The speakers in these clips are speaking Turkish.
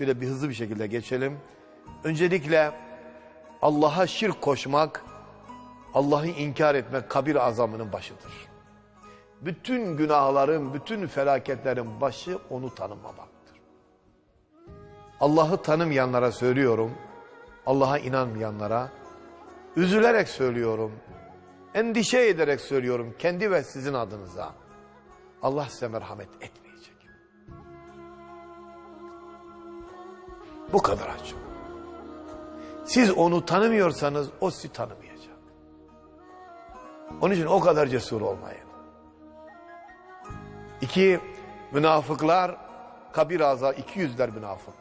Şöyle bir hızlı bir şekilde geçelim. Öncelikle Allah'a şirk koşmak, Allah'ı inkar etmek kabir azamının başıdır. Bütün günahların, bütün felaketlerin başı onu tanımamaktır. Allah'ı tanımayanlara söylüyorum, Allah'a inanmayanlara, üzülerek söylüyorum, endişe ederek söylüyorum kendi ve sizin adınıza. Allah size merhamet etmeyecek. Bu kadar açık. Siz onu tanımıyorsanız o sizi tanımayacak. Onun için o kadar cesur olmayın. İki, münafıklar kabir ağza iki yüzler münafık.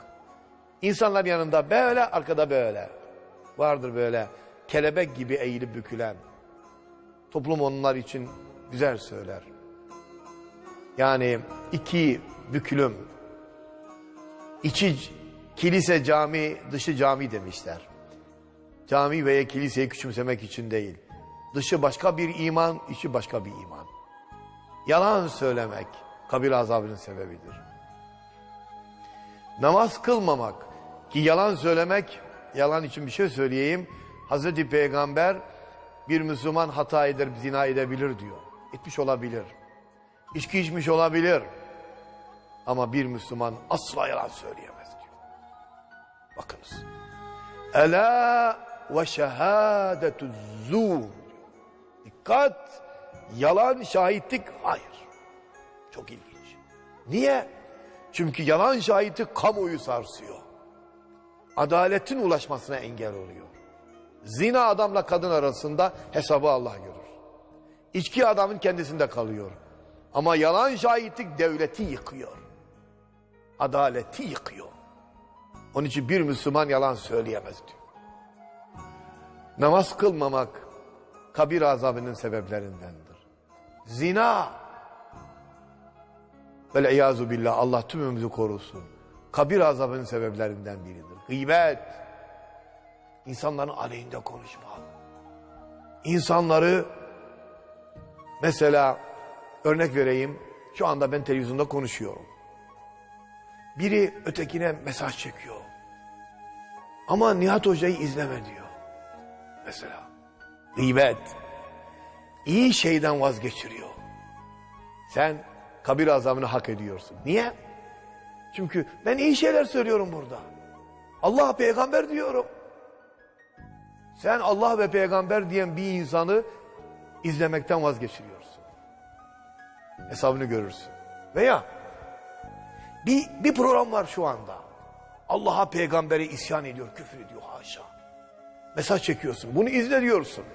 İnsanlar yanında böyle arkada böyle. Vardır böyle kelebek gibi eğilip bükülen. Toplum onlar için güzel söyler. Yani iki bükülüm. İçi kilise cami, dışı cami demişler. Cami veya kiliseyi küçümsemek için değil. Dışı başka bir iman, içi başka bir iman. Yalan söylemek kabir azabının sebebidir. Namaz kılmamak ki yalan söylemek, yalan için bir şey söyleyeyim. Hazreti Peygamber bir Müslüman hata eder, zina edebilir diyor. Etmiş olabilir. İçki içmiş olabilir. Ama bir Müslüman asla yalan söyleyemez diyor. Bakınız. Ela ve şehadetu zur. Dikkat! Yalan şahitlik hayır. Çok ilginç. Niye? Çünkü yalan şahitlik kamuoyu sarsıyor. Adaletin ulaşmasına engel oluyor. Zina adamla kadın arasında hesabı Allah görür. İçki adamın kendisinde kalıyor. Ama yalan şahitlik devleti yıkıyor. Adaleti yıkıyor. Onun için bir Müslüman yalan söyleyemez diyor. Namaz kılmamak kabir azabının sebeplerindendir. Zina. Böyle iyazu billah Allah tümümüzü korusun. Kabir azabının sebeplerinden biridir. Gıybet. İnsanların aleyhinde konuşmak. İnsanları mesela örnek vereyim. Şu anda ben televizyonda konuşuyorum. Biri ötekine mesaj çekiyor. Ama Nihat Hoca'yı izleme diyor. Mesela. Gıybet. İyi şeyden vazgeçiriyor. Sen kabir azabını hak ediyorsun. Niye? Çünkü ben iyi şeyler söylüyorum burada. Allah peygamber diyorum. Sen Allah ve peygamber diyen bir insanı izlemekten vazgeçiriyorsun. Hesabını görürsün. Veya bir, bir program var şu anda. Allah'a peygambere isyan ediyor, küfür ediyor haşa. Mesaj çekiyorsun. Bunu izle diyorsun.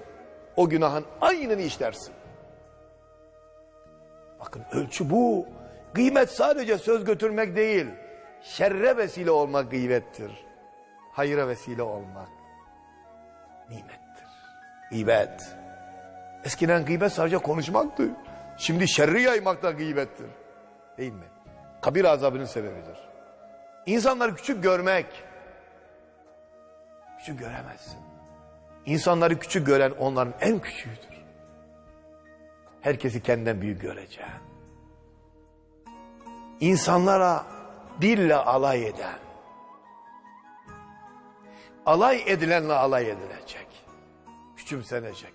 O günahın aynını işlersin. Bakın ölçü bu. Kıymet sadece söz götürmek değil. Şerre vesile olmak gıybettir. Hayıra vesile olmak nimettir. Gıybet. Eskiden gıybet sadece konuşmaktı. Şimdi şerri yaymak da gıybettir. Değil mi? Kabir azabının sebebidir. İnsanları küçük görmek. Küçük göremezsin. İnsanları küçük gören onların en küçüğüdür. Herkesi kendinden büyük göreceğin. İnsanlara dille alay eden, alay edilenle alay edilecek, küçümsenecek,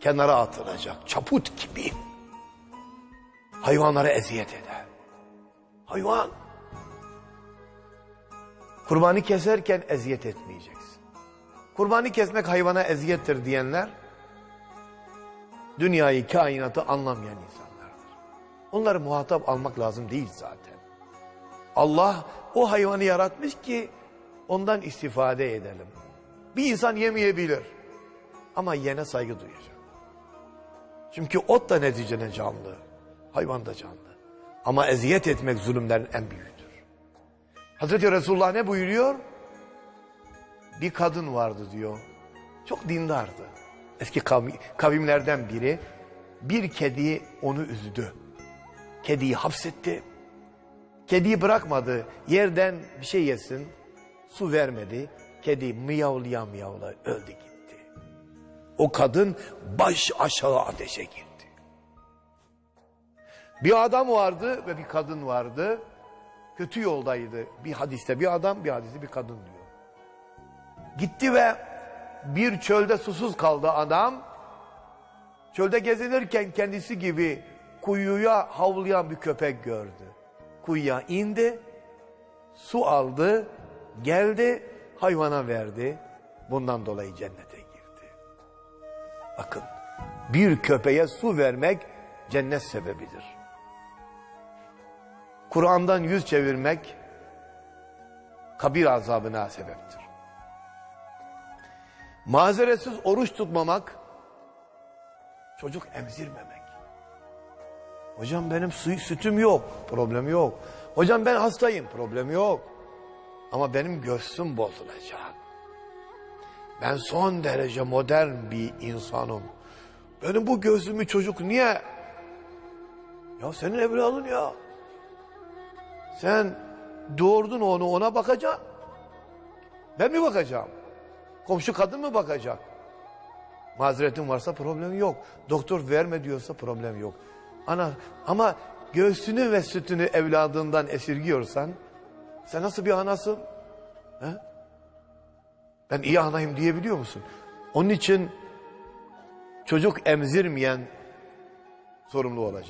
kenara atılacak, çaput gibi, hayvanlara eziyet eden, hayvan, kurbanı keserken eziyet etmeyeceksin. Kurbanı kesmek hayvana eziyettir diyenler, dünyayı, kainatı anlamayan insanlardır. Onları muhatap almak lazım değil zaten. Allah o hayvanı yaratmış ki ondan istifade edelim. Bir insan yemeyebilir ama yene saygı duyacak. Çünkü ot da neticede canlı, hayvan da canlı. Ama eziyet etmek zulümlerin en büyüğüdür. Hazreti Resulullah ne buyuruyor? Bir kadın vardı diyor. Çok dindardı. Eski kavimlerden biri bir kedi onu üzdü. Kediyi hapsetti. Kediyi bırakmadı. Yerden bir şey yesin. Su vermedi. Kedi miyavlaya miyavla öldü gitti. O kadın baş aşağı ateşe girdi. Bir adam vardı ve bir kadın vardı. Kötü yoldaydı. Bir hadiste bir adam, bir hadiste bir kadın diyor. Gitti ve bir çölde susuz kaldı adam. Çölde gezinirken kendisi gibi kuyuya havlayan bir köpek gördü. Kuyuya indi, su aldı, geldi, hayvana verdi. Bundan dolayı cennete girdi. Bakın, bir köpeğe su vermek cennet sebebidir. Kur'an'dan yüz çevirmek kabir azabına sebeptir. Mazeretsiz oruç tutmamak, çocuk emzirmemek. Hocam benim suyu, sütüm yok, problem yok. Hocam ben hastayım, problem yok. Ama benim göğsüm bozulacak. Ben son derece modern bir insanım. Benim bu gözümü çocuk niye? Ya senin evladın ya. Sen doğurdun onu ona bakacaksın. Ben mi bakacağım? Komşu kadın mı bakacak? Mazeretin varsa problem yok. Doktor verme diyorsa problem yok. Ana ama göğsünü ve sütünü evladından esirgiyorsan sen nasıl bir anasın? He? Ben iyi anayım diyebiliyor musun? Onun için çocuk emzirmeyen sorumlu olacak.